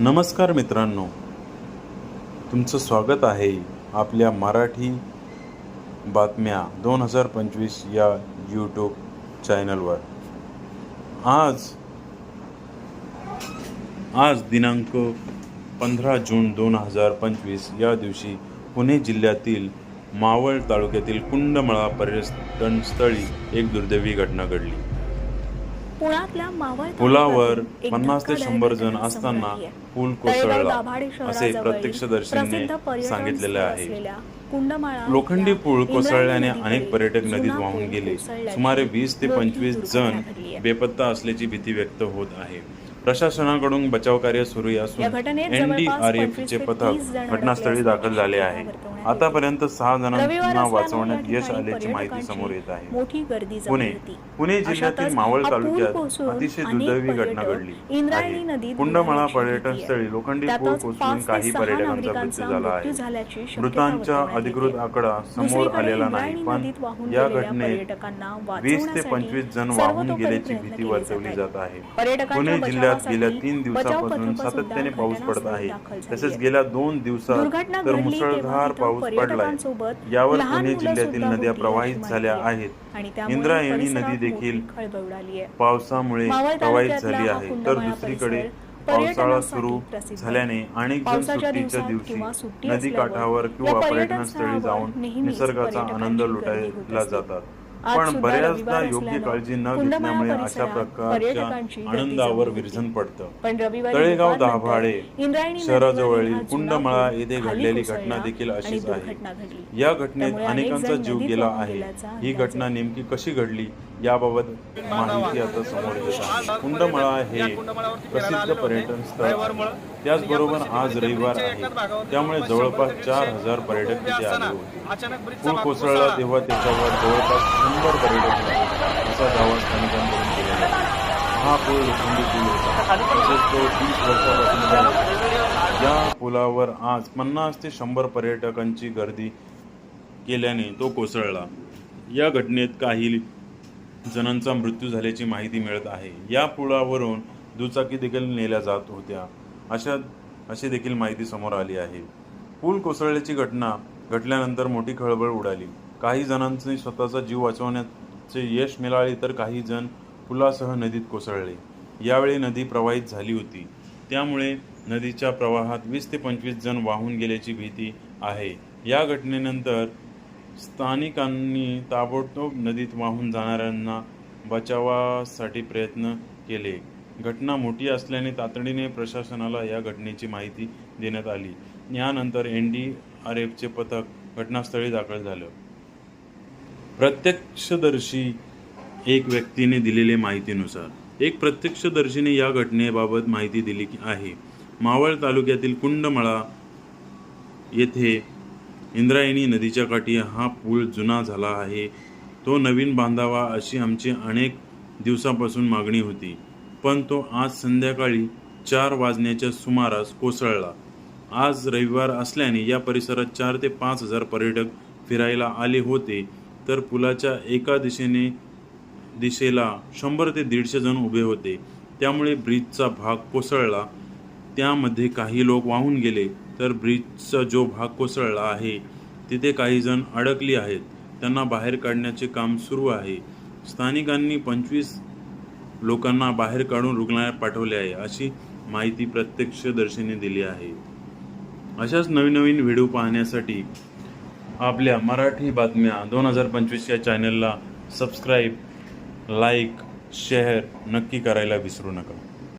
नमस्कार मित्रांनो. तुमचं स्वागत आहे आपल्या मराठी बातम्या दोन हजार पंचवीस या यूट्यूब चॅनलवर आज आज दिनांक पंधरा जून दोन हजार पंचवीस या दिवशी पुणे जिल्ह्यातील मावळ तालुक्यातील कुंडमळा पर्यटनस्थळी एक दुर्दैवी घटना घडली. पुण्यातल्या मावळ पुलावर पन्नास ते शंभर जण असताना. पूल कोसळला असे प्रत्यक्षदर्शींनी सांगितलेले आहे लोखंडी पूल कोसळल्याने अनेक पर्यटक नदीत वाहून गेले सुमारे वीस ते पंचवीस जण. बेपत्ता असल्याची भीती व्यक्त होत आहे प्रशासनाकडून बचाव कार्य सुरू असून एनडीआरएफ चे 25 ते पथक 30 जण घटनास्थळी दाखल झाले आहे. आतापर्यंत सहा जणांना वाचवण्यात यश आल्याची माहिती समोर येत आहे. पुणे. पुणे जिल्ह्यातील मावळ तालुक्यात अतिशय दुर्दैवी घटना घडली कुंडमळा पर्यटन. स्थळी लोखंडी पूल त्यातच कोसळून काही पर्यटकांचा मृत्यू झाला आहे. मृतांचा अधिकृत. आकडा समोर आलेला नाही पण या घटनेत वीस ते पंचवीस जण वाहून गेल्याची भीती वर्तवली जात आहे. पुणे जिल्ह्यात बचावासाठी गेल्या तीन दिवसापासून सातत्याने पाऊस पडत आहे. तसेच गेल्या दोन दिवसात तर मुसळधार पाऊस पडलाय. यावर पुणे जिल्ह्यातील नद्या होती प्रवाहित झाल्या. आहेत. इंद्रायणी नदी देखील पावसामुळे प्रवाहित झाली आहे. तर दुसरीकडे पावसाळा सुरू झाल्याने अनेक जण सुट्टीच्या दिवशी नदी काठावर किंवा पर्यटन पर्यटनस्थळी जाऊन निसर्गाचा आनंद लुटायला. जातात. पण बऱ्याचदा योग्य काळजी न घेतल्यामुळे अशा प्रकारच्या आनंदावर. विरजन पडतं. तळेगाव दाभाडे शहराजवळील कुंडमळा येथे घडलेली घटना देखील अशीच आहे. या घटनेत अनेकांचा जीव गेला आहे. ही घटना. नेमकी कशी घडली याबाबत माहिती आता समोर येत आहे. कुंडमळा हे प्रसिद्ध पर्यटन स्थळ. त्याचबरोबर आज रविवार आहे. त्यामुळे जवळपास चार हजार पर्यटक तिथे आले होते. पूल कोसळला तेव्हा त्याच्यावर जवळपास शंभर पर्यटक असा दावा स्थानिकांकडून केला हा पूल लोखंडी पूल होता. तसेच तो तीस वर्षापासून या पुलावर आज पन्नास ते शंभर पर्यटकांची गर्दी केल्याने तो कोसळला. या घटनेत काही जणांचा मृत्यू झाल्याची माहिती मिळत आहे. या पुलावरून दुचाकी देखील नेल्या जात होत्या. अशा अशी देखील माहिती समोर आली आहे. पूल कोसळल्याची घटना घटल्यानंतर मोठी खळबळ उडाली. काही जणांचे स्वतःचा जीव वाचवण्याचे यश मिळाले तर काही जण पुलासह नदीत कोसळले. यावेळी नदी प्रवाहित झाली होती. त्यामुळे नदीच्या प्रवाहात वीस ते पंचवीस जण वाहून गेल्याची भीती आहे. या घटनेनंतर स्थानिकांनी ताबडतोब नदीत वाहून जाणाऱ्यांना बचावासाठी प्रयत्न केले. घटना मोठी असल्याने तातडीने प्रशासनाला या घटनेची माहिती देण्यात आली. यानंतर एन डी आर एफचे पथक घटनास्थळी दाखल झालं. प्रत्यक्षदर्शी एक व्यक्तीने दिलेल्या माहितीनुसार एक प्रत्यक्षदर्शीने या घटनेबाबत माहिती दिली की आहे. मावळ तालुक्यातील कुंडमळा येथे इंद्रायणी नदीच्या काठी हा पूल जुना झाला आहे. तो नवीन बांधावा अशी आमची अनेक दिवसापासून मागणी होती पण तो आज संध्याकाळी चार वाजण्याच्या सुमारास कोसळला. आज रविवार असल्याने या परिसरात चार ते पाच हजार पर्यटक फिरायला आले होते. तर पुलाच्या एका दिशेने दिशेला शंभर ते दीडशे जण उभे होते. त्यामुळे ब्रिजचा भाग कोसळला. त्यामध्ये काही लोक वाहून गेले. तर ब्रिजचा जो भाग कोसळला आहे तिथे काही जण अडकली आहेत. त्यांना बाहेर काढण्याचे काम सुरू आहे. स्थानिकांनी पंचवीस लोकांना बाहेर काढून रुग्णालयात पाठवले आहे अशी माहिती प्रत्यक्षदर्शीने दिली आहे. अशाच नवीन नवीन व्हिडिओ पाहण्यासाठी आपल्या मराठी बातम्या दोन हजार पंचवीस या चॅनलला सबस्क्राईब लाईक शेअर नक्की करायला विसरू नका.